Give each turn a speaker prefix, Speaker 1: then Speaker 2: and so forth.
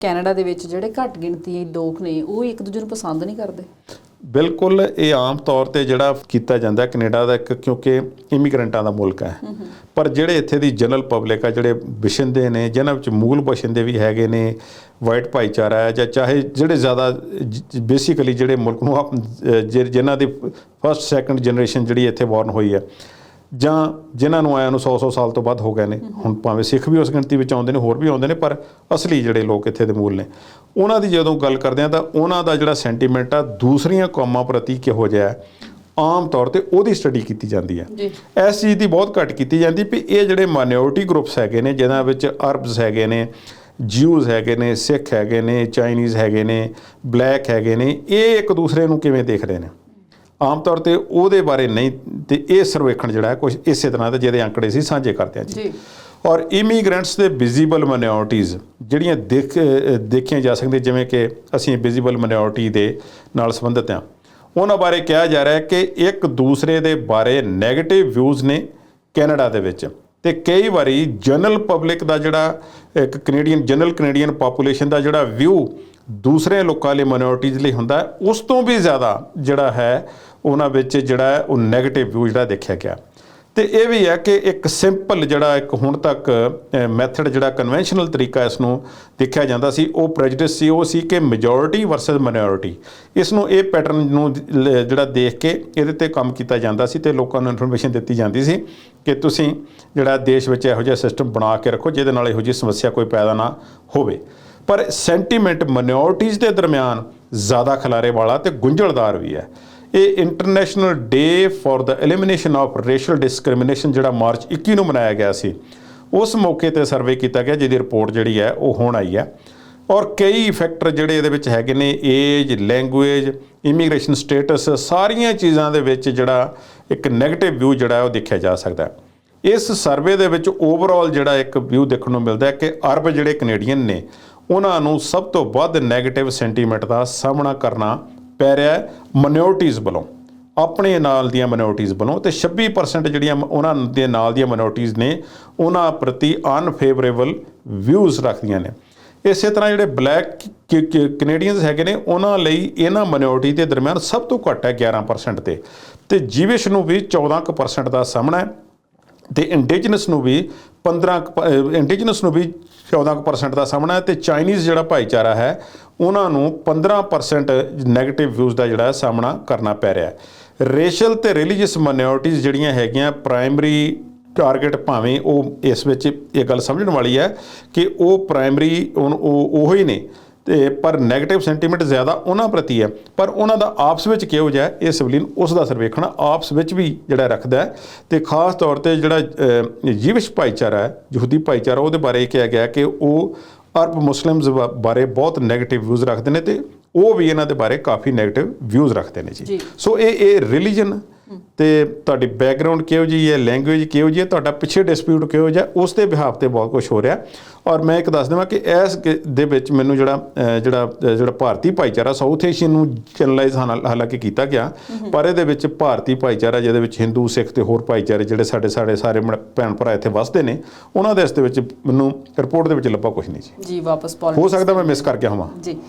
Speaker 1: Canada ਦੇ ਵਿੱਚ ਜਿਹੜੇ ਘੱਟ ਗਿਣਤੀ ਲੋਕ ਨੇ ਉਹ ਇੱਕ ਦੂਜੇ ਨੂੰ ਪਸੰਦ ਨਹੀਂ ਕਰਦੇ।
Speaker 2: ਬਿਲਕੁਲ ਇਹ ਆਮ ਤੌਰ ਤੇ ਜਿਹੜਾ ਕੀਤਾ ਜਾਂਦਾ ਕੈਨੇਡਾ ਦਾ ਇੱਕ ਕਿਉਂਕਿ ਇਮੀਗ੍ਰੈਂਟਾਂ ਦਾ ਮੁਲਕ ਹੈ। ਪਰ ਜਿਹੜੇ ਇੱਥੇ ਦੀ ਜਨਰਲ ਪਬਲਿਕ ਆ ਜਿਹੜੇ ਵਸਿੰਦੇ ਨੇ ਜਿਨ੍ਹਾਂ ਵਿੱਚ ਮੂਲ ਵਸਿੰਦੇ ਵੀ ਹੈਗੇ ਨੇ ਵਾਈਟ ਭਾਈਚਾਰਾ ਹੈ ਜਾਂ ਚਾਹੇ ਜਿਹੜੇ ਜ਼ਿਆਦਾ ਬੇਸਿਕਲੀ ਜਿਹੜੇ ਮੁਲਕ ਨੂੰ ਆਪ- ਅਹ ਜਿ- ਜਿਨ੍ਹਾਂ ਦੀ ਫਸਟ ਸੈਕੰਡ ਜਨਰੇਸ਼ਨ ਜਿਹੜੀ ਇੱਥੇ ਬੌਰਨ ਹੋਈ ਹੈ ਜਾਂ ਜਿਨ੍ਹਾਂ ਨੂੰ ਆਇਆਂ ਨੂੰ 100-100 ਸਾਲ ਤੋਂ ਵੱਧ ਹੋ ਗਏ ਨੇ ਹੁਣ ਭਾਵੇਂ ਸਿੱਖ ਵੀ ਉਸ ਗਿਣਤੀ ਵਿੱਚ ਆਉਂਦੇ ਨੇ ਹੋਰ ਵੀ ਆਉਂਦੇ ਨੇ ਪਰ ਅਸਲੀ ਜਿਹੜੇ ਲੋਕ ਇੱਥੇ ਦੇ ਮੂਲ ਨੇ। ਉਹਨਾਂ ਦੀ ਜਦੋਂ ਗੱਲ ਕਰਦੇ ਆ ਤਾਂ ਉਹਨਾਂ ਦਾ ਜਿਹੜਾ ਸੈਂਟੀਮੈਂਟ ਆ ਦੂਸਰੀਆਂ ਕੌਮਾਂ ਪ੍ਰਤੀ ਕਿਹੋ ਜਿਹਾ ਆਮ ਤੌਰ ਤੇ ਉਹਦੀ ਸਟੱਡੀ ਕੀਤੀ ਜਾਂਦੀ ਹੈ। ਇਸ ਚੀਜ਼ ਦੀ ਬਹੁਤ ਘੱਟ ਕੀਤੀ ਜਾਂਦੀ ਵੀ ਇਹ ਜਿਹੜੇ ਮਾਈਨੋਰਿਟੀ ਗਰੁੱਪਸ ਹੈਗੇ ਨੇ ਜਿਨ੍ਹਾਂ ਵਿੱਚ ਅਰਬਸ ਹੈਗੇ ਨੇ ਜਿਊਜ਼ ਹੈਗੇ ਨੇ ਸਿੱਖ ਹੈਗੇ ਨੇ ਚਾਈਨੀਜ਼ ਹੈਗੇ ਨੇ ਬਲੈਕ ਹੈਗੇ ਨੇ ਇਹ ਇੱਕ ਦੂਸਰੇ ਨੂੰ ਕਿਵੇਂ ਦੇਖਦੇ ਨੇ? ਆਮ ਤੌਰ ਤੇ ਉਹਦੇ ਬਾਰੇ ਨਹੀਂ ਤੇ ਇਹ ਸਰਵੇਖਣ ਜਿਹੜਾ ਹੈ ਕੁਝ ਇਸੇ ਤਰ੍ਹਾਂ ਦੇ ਜਿਹਦੇ ਅੰਕੜੇ ਸੀ ਸਾਂਝੇ ਕਰਦੇ ਹਾਂ ਜੀ। ਔਰ ਇਮੀਗ੍ਰੈਂਟਸ ਦੇ ਵਿਜ਼ੀਬਲ ਮਾਈਨੋਰਿਟੀਜ਼ ਜਿਹੜੀਆਂ ਦੇਖ ਦੇਖੀਆਂ ਜਾ ਸਕਦੀਆਂ ਜਿਵੇਂ ਕਿ ਅਸੀਂ ਵਿਜ਼ੀਬਲ ਮਾਈਨੋਰਿਟੀ ਦੇ ਨਾਲ ਸੰਬੰਧਿਤ ਹਾਂ ਉਹਨਾਂ ਬਾਰੇ ਕਿਹਾ ਜਾ ਰਿਹਾ ਹੈ ਕਿ ਇੱਕ ਦੂਸਰੇ ਦੇ ਬਾਰੇ 네ਗੇਟਿਵ ਵਿਊਜ਼ ਨੇ ਕੈਨੇਡਾ ਦੇ ਵਿੱਚ। ਤੇ ਕਈ ਵਾਰੀ ਜਨਰਲ ਪਬਲਿਕ ਦਾ ਜਿਹੜਾ ਇੱਕ ਕੈਨੇਡੀਅਨ ਜਨਰਲ ਕੈਨੇਡੀਅਨ ਪੋਪੂਲੇਸ਼ਨ ਦਾ ਜਿਹੜਾ ਵਿਊ ਦੂਸਰੇ ਲੋਕਾਂ ਲਈ ਮਾਈਨੋਰਿਟੀਜ਼ ਲਈ ਹੁੰਦਾ ਉਸ ਤੋਂ ਵੀ ਜ਼ਿਆਦਾ ਜਿਹੜਾ ਹੈ, ਉਹਨਾਂ ਵਿੱਚ ਜਿਹੜਾ ਉਹ 네ਗੇਟਿਵ ਵਿਊ ਜਿਹੜਾ ਦੇਖਿਆ ਗਿਆ। ਤੇ ਇਹ ਵੀ ਹੈ ਕਿ ਇੱਕ ਸਿੰਪਲ ਜਿਹੜਾ ਇੱਕ ਹੁਣ ਤੱਕ ਮੈਥਡ ਜਿਹੜਾ ਕਨਵੈਨਸ਼ਨਲ ਤਰੀਕਾ ਇਸ ਨੂੰ ਦੇਖਿਆ ਜਾਂਦਾ ਸੀ, ਉਹ ਪ੍ਰੈਜੁਡਿਸ ਸੀ, ਉਹ ਸੀ ਕਿ ਮੈਜੋਰਿਟੀ ਵਰਸਸ ਮਾਈਨੋਰਿਟੀ ਇਸ ਨੂੰ ਇਹ ਪੈਟਰਨ ਨੂੰ ਜਿਹੜਾ ਦੇਖ ਕੇ ਇਹਦੇ ਤੇ ਕੰਮ ਕੀਤਾ ਜਾਂਦਾ ਸੀ ਤੇ ਲੋਕਾਂ ਨੂੰ ਇਨਫੋਰਮੇਸ਼ਨ ਦਿੱਤੀ ਜਾਂਦੀ ਸੀ ਕਿ ਤੁਸੀਂ ਜਿਹੜਾ ਦੇਸ਼ ਵਿੱਚ ਇਹੋ ਜਿਹਾ ਸਿਸਟਮ ਬਣਾ ਕੇ ਰੱਖੋ, ਜਿਹਦੇ ਨਾਲ ਇਹੋ ਜਿਹੀ ਸਮੱਸਿਆ ਕੋਈ ਪੈਦਾ ਨਾ ਹੋਵੇ। ਪਰ ਸੈਂਟੀਮੈਂਟ ਮਿਨੋਰਟੀਜ਼ ਦੇ ਦਰਮਿਆਨ ਜ਼ਿਆਦਾ ਖਲਾਰੇ ਵਾਲਾ ਤੇ ਗੁੰਝਲਦਾਰ ਵੀ ਹੈ। ਇਹ international day for the elimination of racial discrimination ਜਿਹੜਾ ਮਾਰਚ 21 ਨੂੰ ਮਨਾਇਆ ਗਿਆ ਸੀ, ਉਸ ਮੌਕੇ ਤੇ ਸਰਵੇ ਕੀਤਾ ਗਿਆ ਜਿਹਦੀ ਰਿਪੋਰਟ ਜਿਹੜੀ ਹੈ ਉਹ ਹੁਣ ਆਈ ਹੈ। ਔਰ ਕਈ ਫੈਕਟਰ ਜਿਹੜੇ ਇਹਦੇ ਵਿੱਚ ਹੈਗੇ ਨੇ, ਏਜ, ਲੈਂਗੁਏਜ, ਇਮੀਗ੍ਰੇਸ਼ਨ ਸਟੇਟਸ, ਸਾਰੀਆਂ ਚੀਜ਼ਾਂ ਦੇ ਵਿੱਚ ਜਿਹੜਾ ਇੱਕ ਨੈਗੇਟਿਵ ਵਿਊ ਜਿਹੜਾ ਉਹ ਦੇਖਿਆ ਜਾ ਸਕਦਾ ਹੈ। ਇਸ ਸਰਵੇ ਦੇ ਵਿੱਚ ਓਵਰਆਲ ਜਿਹੜਾ ਇੱਕ ਵਿਊ ਦੇਖਣ ਨੂੰ ਮਿਲਦਾ ਹੈ ਕਿ ਅਰਬ ਜਿਹੜੇ ਕੈਨੇਡੀਅਨ ਨੇ ਉਹਨਾਂ ਨੂੰ ਸਭ ਤੋਂ ਵੱਧ 네ਗੇਟਿਵ ਸੈਂਟੀਮੈਂਟ ਦਾ ਸਾਹਮਣਾ ਕਰਨਾ ਪੈ ਰਿਹਾ ਹੈ ਮਾਈਨੋਰਿਟੀਜ਼ ਵੱਲੋਂ। ਆਪਣੇ ਨਾਲ ਦੀਆਂ ਮਾਈਨੋਰਿਟੀਜ਼ ਵੱਲੋਂ ਤੇ 26% ਜਿਹੜੀਆਂ ਮ- ਉਹਨਾਂ ਦੇ ਨਾਲ ਦੀਆਂ ਮਾਈਨੋਰਿਟੀਜ਼ ਨੇ, ਉਹਨਾਂ ਪ੍ਰਤੀ ਅਨਫੇਵਰੇਬਲ ਵਿਊਜ਼ ਰੱਖਦੀਆਂ ਨੇ। ਇਸੇ ਤਰ੍ਹਾਂ ਜਿਹੜੇ ਬਲੈਕ ਕੈਨੇਡੀਅਨਸ ਹੈਗੇ ਨੇ, ਉਹਨਾਂ ਲਈ ਇਹਨਾਂ ਮਾਈਨੋਰਿਟੀ ਦੇ ਦਰਮਿਆਨ ਸਭ ਤੋਂ ਘੱਟ ਹੈ 11% ਤੇ। ਤੇ ਜੀਵਿਸ਼ ਨੂੰ ਵੀ 14% ਦਾ ਸਾਹਮਣਾ ਹੈ ਤੇ ਇੰਡੀਜਨਸ ਨੂੰ ਵੀ 15 ਇੰਡੀਜਨਸ ਨੂੰ ਵੀ 14% ਦਾ ਸਾਹਮਣਾ ਹੈ ਤੇ ਚਾਈਨੀਜ਼ ਜਿਹੜਾ ਭਾਈਚਾਰਾ ਹੈ, ਉਹਨਾਂ ਨੂੰ 15% 네ਗੇਟਿਵ ਵਿਊਜ਼ ਦਾ ਜਿਹੜਾ ਸਾਹਮਣਾ ਕਰਨਾ ਪੈ ਰਿਹਾ ਹੈ। ਰੇਸ਼ਲ ਤੇ ਰਿਲੀਜੀਅਸ ਮਾਈਨੋਰਿਟੀਜ਼ ਜਿਹੜੀਆਂ ਹੈਗੀਆਂ ਪ੍ਰਾਇਮਰੀ ਟਾਰਗੇਟ ਭਾਵੇਂ ਉਹ ਇਸ ਵਿੱਚ ਇਹ ਗੱਲ ਸਮਝਣ ਵਾਲੀ ਹੈ ਕਿ ਉਹ ਪ੍ਰਾਇਮਰੀ ਉਹ ਉਹ ਹੀ ਨੇ। ਤੇ ਪਰ 네ਗੇਟਿਵ ਸੈਂਟੀਮੈਂਟ ਜ਼ਿਆਦਾ ਉਹਨਾਂ ਪ੍ਰਤੀ ਹੈ। ਪਰ ਉਹਨਾਂ ਦਾ ਆਪਸ ਵਿੱਚ ਕਿਹੋ ਜਿਹਾ ਇਹ ਸਵਲੀਨ ਉਸ ਦਾ ਸਰਵੇਖਣ ਆਪਸ ਵਿੱਚ ਵੀ ਜਿਹੜਾ ਰੱਖਦਾ ਹੈ। ਤੇ ਖਾਸ ਤੌਰ ਤੇ ਜਿਹੜਾ ਜੀਵਿਸ਼ ਭਾਈਚਾਰਾ ਹੈ ਯਹੂਦੀ ਭਾਈਚਾਰਾ ਉਹਦੇ ਬਾਰੇ ਕਿਹਾ ਗਿਆ ਕਿ ਉਹ ਅਰਬ ਮੁਸਲਿਮਸ ਬਾਰੇ ਬਹੁਤ 네ਗੇਟਿਵ ਵਿਊਜ਼ ਰੱਖਦੇ ਨੇ ਤੇ ਉਹ ਵੀ ਇਹਨਾਂ ਦੇ ਬਾਰੇ ਕਾਫੀ 네ਗੇਟਿਵ ਵਿਊਜ਼ ਰੱਖਦੇ ਨੇ ਜੀ। ਸੋ ਇਹ ਇਹ ਰਿਲੀਜੀਅਨ ਤੇ ਤੁਹਾਡੀ ਬੈਕਗ੍ਰਾਉਂਡ ਕਿਹੋ ਜੀ ਹੈ ਲੈਂਗੁਏਜ ਕਿਹੋ ਜੀ ਹੈ ਤੁਹਾਡਾ ਪਿੱਛੇ ਡਿਸਪਿਊਟ ਕਿਹੋ ਜਿਹਾ ਉਸ ਦੇ ਬਿਹਾਫ ਤੇ ਬਹੁਤ ਕੁਝ ਹੋ ਰਿਹਾ। ਔਰ ਮੈਂ ਇੱਕ ਦੱਸ ਦੇਵਾਂ ਕਿ ਇਸ ਦੇ ਵਿੱਚ ਮੈਨੂੰ ਜਿਹੜਾ ਜਿਹੜਾ ਜਿਹੜਾ ਭਾਰਤੀ ਭਾਈਚਾਰਾ ਸਾਊਥ ਏਸ਼ੀਅਨ ਨੂੰ ਚੈਨਲਾਈਜ਼ ਹਾਲਾਂਕਿ ਕੀਤਾ ਗਿਆ ਪਰ ਇਹਦੇ ਵਿੱਚ ਭਾਰਤੀ ਭਾਈਚਾਰਾ ਜਿਹਦੇ ਵਿੱਚ ਹਿੰਦੂ ਸਿੱਖ ਤੇ ਹੋਰ ਭਾਈਚਾਰੇ ਜਿਹੜੇ ਸਾਡੇ ਸਾਡੇ ਸਾਰੇ ਭੈਣ ਭਰਾ ਇੱਥੇ ਵਸਦੇ ਨੇ ਉਹਨਾਂ ਦੇ ਇਸ ਦੇ ਵਿੱਚ ਮੈਨੂੰ ਰਿਪੋਰਟ ਦੇ ਵਿੱਚ ਲੱਭਾ ਕੁਝ ਨਹੀਂ ਜੀ
Speaker 1: ਜੀ ਵਾਪਸ
Speaker 2: ਹੋ
Speaker 1: ਪੋਲਿਟਿਕਸ
Speaker 2: ਸਕਦਾ ਮੈਂ ਮਿਸ ਕਰ ਗਿਆ ਹੋਵਾਂ।
Speaker 1: ਜੀ।